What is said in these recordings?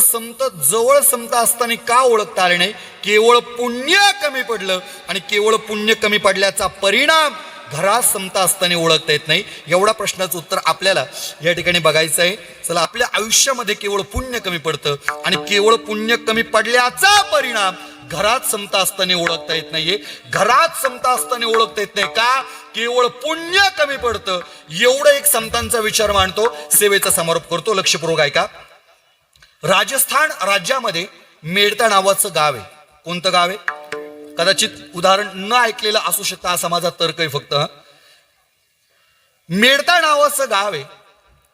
संत जवळ संत असताना का ओळखता आले नाही? केवळ पुण्य कमी पडलं आणि केवळ पुण्य कमी पडल्याचा परिणाम घरात संत असताना ओळखता येत नाही. एवढा प्रश्नाचं उत्तर आपल्याला या ठिकाणी बघायचं आहे. चला आपल्या आयुष्यामध्ये केवळ पुण्य कमी पडतं आणि केवळ पुण्य कमी पडल्याचा परिणाम घरात संत असताना ओळखता येत नाहीये. घरात संत असताना ओळखता येत नाही का? केवळ पुण्य कमी पडतं. एवढं एक संतांचा विचार मांडतो. सेवेचा समारोप करतो. लक्षपूर्वक ऐका. राजस्थान राज्यामध्ये मेडता नावाचं गाव आहे. कोणतं गाव आहे? कदाचित उदाहरण न ऐकलेलं असू शकतं असा माझा तर्क आहे फक्त. मेडता नावाचं गाव आहे.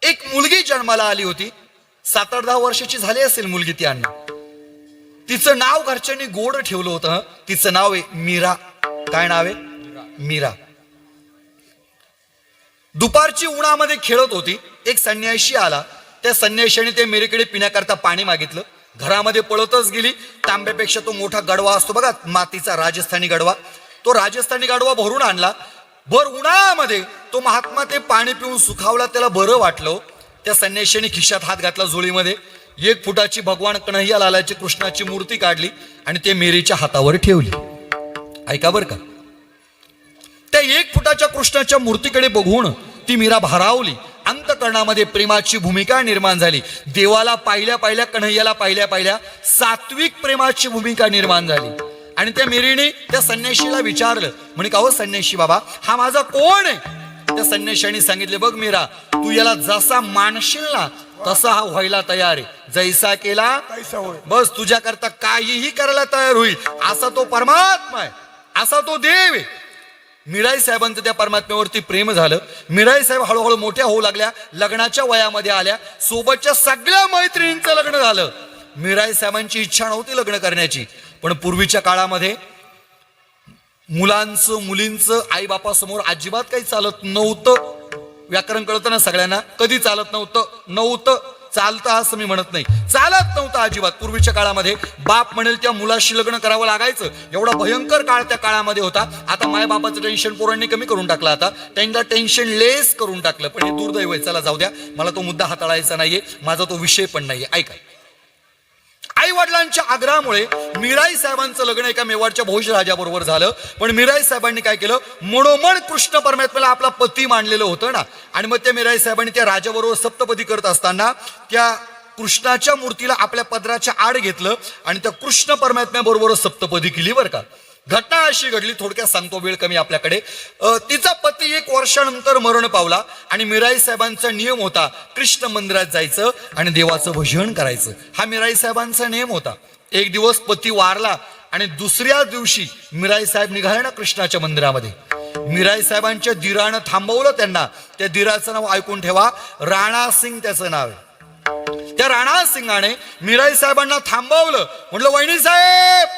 एक मुलगी जन्माला आली होती. सात आठ दहा वर्षाची झाली असेल मुलगी ती अण्णा तिचं नाव घरच्यांनी गोड ठेवलं होतं. तिचं नाव आहे मीरा. काय नाव आहे? मीरा. दुपारची उन्हामध्ये खेळत होती. एक संन्याशी आला. त्या संन्याशाने ते मेरीकडे पिण्याकरता पाणी मागितलं. घरामध्ये पळतच गेली. तांब्यापेक्षा तो मोठा गडवा असतो बघा मातीचा राजस्थानी गडवा. तो राजस्थानी गडवा भरून आणला. भर उन्हामध्ये तो महात्मा ते पाणी पिऊन सुखावला त्याला बरं वाटलं. त्या संन्याशाने खिशात हात घातला झोळीमध्ये एक फुटाची भगवान कन्हैया लालाची कृष्णाची मूर्ती काढली आणि ते मेरीच्या हातावर ठेवली. ऐका बरं का. त्या एक फुटाच्या कृष्णाच्या मूर्तीकडे बघून ती मीरा भारावली. अंतकरणामध्ये प्रेमाची भूमिका निर्माण झाली. देवाला पाहिल्या पाहिल्या कन्हैयाला पाहिल्या पाहिल्या सात्विक प्रेमाची भूमिका निर्माण झाली. आणि त्या मिरीने त्या संन्याशीला विचारलं. म्हणे का हो संन्याशी बाबा? हा माझा कोण आहे? त्या संन्याशाने सांगितले बघ मीरा तू याला जसा मानशील ना तसा हा व्हायला तयार आहे. जैसा केला बस तुझ्याकरता काहीही करायला तयार होईल. असा तो परमात्मा आहे. असा तो देव आहे. मिराई साहेबांचं त्या परमात्म्यावरती प्रेम झालं. मिराई साहेब हळूहळू मोठ्या होऊ लागल्या लग्नाच्या वयामध्ये आल्या सोबतच्या सगळ्या मैत्रिणींचं लग्न झालं. मिराई साहेबांची इच्छा नव्हती लग्न करण्याची पण पूर्वीच्या काळामध्ये मुलांचं मुलींचं आईबापासमोर अजिबात काही चालत नव्हतं. व्याकरण कळतं ना सगळ्यांना? कधी चालत नव्हतं? नव्हतं. चालतं असं मी म्हणत नाही. चालत नव्हता अजिबात. पूर्वीच्या काळामध्ये बाप म्हणेल त्या मुलाशी लग्न करावं लागायचं. एवढा भयंकर काळ त्या काळामध्ये होता. आता माय बापाचं टेन्शन पोरांनी कमी करून टाकलं आता. त्यांना टेन्शन लेस करून टाकलं. पण हे दुर्दैव आहे. चला जाऊ द्या. मला तो मुद्दा हाताळायचा नाहीये. माझा तो विषय पण नाहीये. ऐका. आई वडिलांच्या आग्रहामुळे मीराई साहेबांचं लग्न एका मेवाडच्या भोज राजाबरोबर झालं. पण मिराई साहेबांनी काय केलं? मनोमन कृष्ण परमात्म्याला आपला पती मानलेलं होतं ना. आणि मग त्या मिराई साहेबांनी त्या राजाबरोबर सप्तपदी करत असताना त्या कृष्णाच्या मूर्तीला आपल्या पदराच्या आड घेतलं आणि त्या कृष्ण परमात्म्याबरोबर सप्तपदी केली बरं का. घटना अशी घडली थोडक्यात सांगतो वेळ कमी आपल्याकडे. तिचा पती एक वर्षानंतर मरण पावला आणि मिराई साहेबांचा नियम होता कृष्ण मंदिरात जायचं आणि देवाचं भजन करायचं. हा मिराई साहेबांचा नियम होता. एक दिवस पती वारला आणि दुसऱ्या दिवशी मिराई साहेब निघाले ना कृष्णाच्या मंदिरामध्ये. मिराई साहेबांच्या दिरानं थांबवलं त्यांना. त्या दिराचं नाव ऐकून ठेवा राणा सिंग त्याचं नाव आहे. त्या राणा सिंगाने मिराई साहेबांना थांबवलं. म्हटलं वहिनी साहेब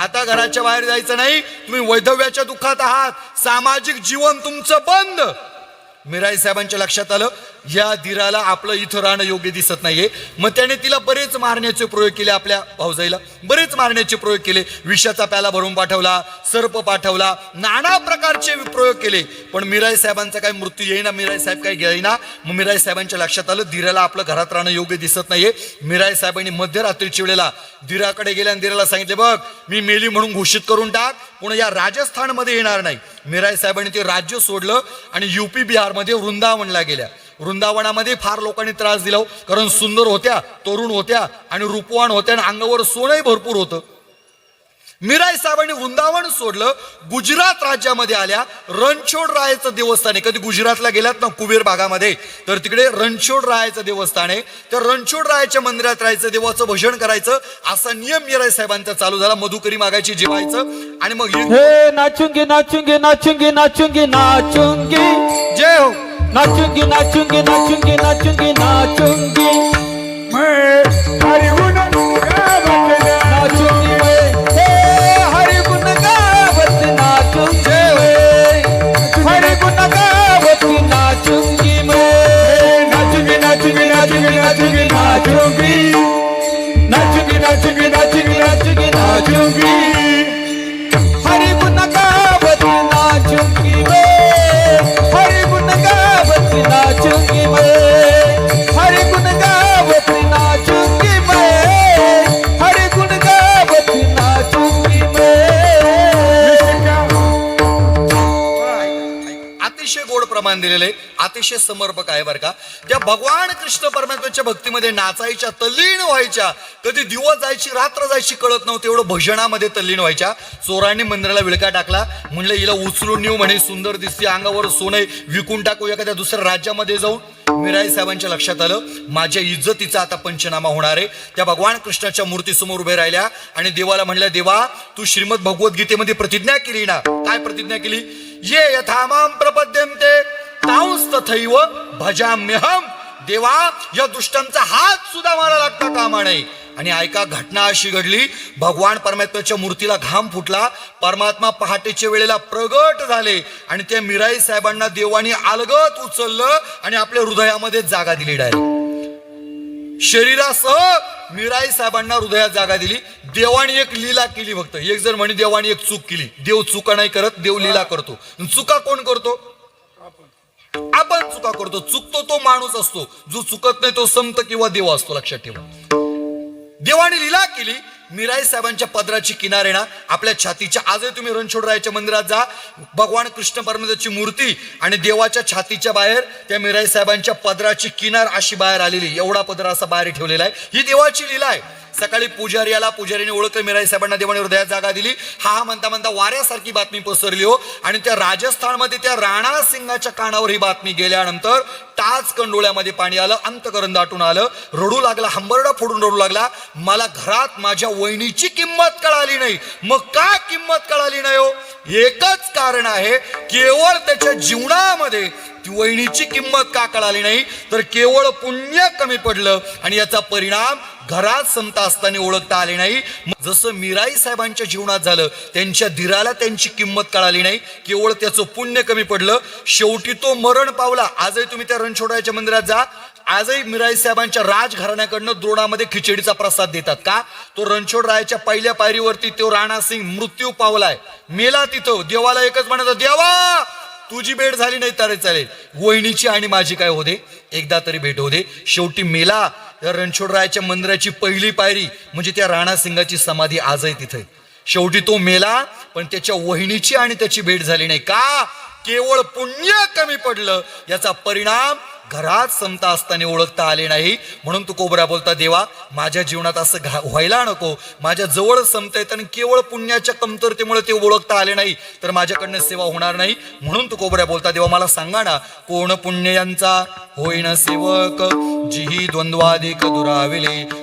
आता घराच्या बाहेर जायचं नाही तुम्ही वैधव्याच्या दुःखात आहात. सामाजिक जीवन तुमचं बंद. मिराई साहेबांच्या लक्षात आलं या दिराला आपलं इथं राहणं योग्य दिसत नाहीये. मग त्याने तिला बरेच मारण्याचे प्रयोग केले आपल्या भाऊजाईला. बरेच मारण्याचे प्रयोग केले. विषाचा प्याला भरून पाठवला सर्प पाठवला नाना प्रकारचे प्रयोग केले. पण मिराई साहेबांचा काही मृत्यू येईना मिराई साहेब काही घेईना मग मिराई साहेबांच्या लक्षात आलं दिराला आपलं घरात राहणं योग्य दिसत नाहीये. मिराई साहेबांनी मध्यरात्रीच्या वेळेला दिराकडे गेल्या आणि दिराला सांगितले बघ मी मेली म्हणून घोषित करून टाक. पुन्हा या राजस्थानमध्ये येणार नाही. मिराई साहेबांनी ते राज्य सोडलं आणि युपी बिहारमध्ये वृंदावनला गेल्या. वृंदावनामध्ये फार लोकांनी त्रास दिला हो. कारण सुंदर होत्या तरुण होत्या आणि रूपवान होत्या आणि अंगावर सोनंही भरपूर होतं. मिराई साहेबांनी वृंदावन सोडलं गुजरात राज्यामध्ये आल्या. रणछोड रायाचं देवस्थान आहे. कधी गुजरातला गेलात ना कुबेर भागामध्ये तर तिकडे रणछोड रायाचं देवस्थान आहे. तर रणछोड रायाच्या मंदिरात राहायचं देवाचं भजन करायचं असा नियम मिराई साहेबांचा चालू झाला. मधुकरी मागायची जेवायचं आणि मग नाचूंगी नाचूंगी नाचूंगी नाचूंगी नाचूंगी. जय हो. నాచుంగి నాచుంగి నాచుంగి నాచుంగి నాచుంగి మరి प्रमाण दिलेलं आहे. अतिशय समर्पक आहे बरं का. त्या भगवान कृष्ण परमात्म्याच्या भक्तीमध्ये नाचायच्या तल्लीन व्हायच्या. कधी दिवस जायची रात्र जायची कळत नव्हते एवढं भजनामध्ये तल्लीन व्हायच्या. चोरांनी मंदिराला विळका टाकला. म्हणलं हिला उचलून नेऊ म्हणे सुंदर दिसते अंगावर सोने विकून टाकू एखाद्या दुसऱ्या राज्यामध्ये जाऊन मिराई साहेबांच्या लक्षात आलं माझ्या इज्जतीचा आता पंचनामा होणार आहे. त्या भगवान कृष्णाच्या मूर्तीसमोर उभे राहिल्या आणि देवाला म्हणल्या देवा तू श्रीमद भगवद्गीतेमध्ये प्रतिज्ञा केली ना? काय प्रतिज्ञा केली? ये यथामाम प्रपद्यंते तांस तथैव भजाम्यहम. देवा या दुष्टांचा हात सुद्धा मला लागता कामा नये. आणि ऐका घटना अशी घडली. भगवान परमात्म्याच्या मूर्तीला घाम फुटला. परमात्मा पहाटेच्या वेळेला प्रगट झाले. आणि त्या मिराई साहेबांना देवानी अलगत उचललं आणि आपल्या हृदयामध्ये जागा दिली डायरेक्ट शरीरासह मिराई साहेबांना हृदयात जागा दिली. देवानी एक लीला केली फक्त. एक जर म्हणे देवानी एक चूक केली. देव चुका नाही करत देव लीला करतो. चुका कोण करतो? आपण चुका करतो चुकतो तो माणूस असतो. जो चुकत नाही तो संत किंवा देव असतो लक्षात ठेवा. देवाने लिला केली मिराई साहेबांच्या पदराची किनारे ना आपल्या छातीच्या आजही तुम्ही रणछोडरायाच्या मंदिरात जा. भगवान कृष्ण परमेश्वरची मूर्ती आणि देवाच्या छातीच्या बाहेर त्या मिराई साहेबांच्या पदराची किनार अशी बाहेर आलेली. एवढा पदर असा बाहेर ठेवलेला आहे. ही देवाची लिला आहे. सकाळी पुजारी आला पुजारीने ओळखलं मिराई साहेबांना देवाने हृदयात जागा दिली. हा हा म्हणता म्हणता वाऱ्यासारखी बातमी पसरली हो. आणि त्या राजस्थानमध्ये त्या राणा सिंगाच्या कानावर ही बातमी गेल्यानंतर टाच कंडोळ्यामध्ये पाणी आलं अंतकरण दाटून आलं. रडू लागला हंबरडा फोडून रडू लागला. मला घरात माझ्या वहिनीची किंमत कळाली नाही. मग का किंमत कळाली नाही हो? एकच कारण आहे केवळ त्याच्या जीवनामध्ये ती वहिनीची किंमत का कळाली नाही? तर केवळ पुण्य कमी पडलं आणि याचा परिणाम घरात संता असताना ओळखता आले नाही. जसं मीराई साहेबांच्या जीवनात झालं त्यांच्या धीराला त्यांची किंमत कळाली नाही. केवळ त्याचं पुण्य कमी पडलं. शेवटी तो मरण पावला. आजही तुम्ही त्या रणछोडाच्या मंदिरात जा. आजही मिराई साहेबांच्या राजघराण्याकडनं द्रोणामध्ये खिचडीचा प्रसाद देतात. का? तो रणछोड रायाच्या पहिल्या पायरीवरती तो राणा सिंग मृत्यू पावलाय. मेला तिथं. देवाला एकच म्हणायचं देवा तुझी भेट झाली नाही तरी चालेल. वहिनीची आणि माझी काय होते एकदा तरी भेट होते शेवटी मेला या रणछोडरायाच्या मंदिराची पहिली पायरी म्हणजे त्या राणा सिंगाची समाधी आजही तिथे. शेवटी तो मेला पण त्याच्या वहिनीची आणि त्याची भेट झाली नाही. का? केवळ पुण्य कमी पडलं. याचा परिणाम घरात संत असताना ओळखता आले नाही. म्हणून तू कोबरा बोलता देवा माझ्या जीवनात असं घा व्हायला नको. माझ्या जवळ संत आहेत आणि केवळ पुण्याच्या कमतरतेमुळे ते ओळखता आले नाही. तर माझ्याकडनं सेवा होणार नाही. म्हणून तू कोबऱ्या बोलता देवा मला सांगा ना कोण पुण्य यांचा? होईन सेवक जिही द्वंद्वाधिक दुराविले.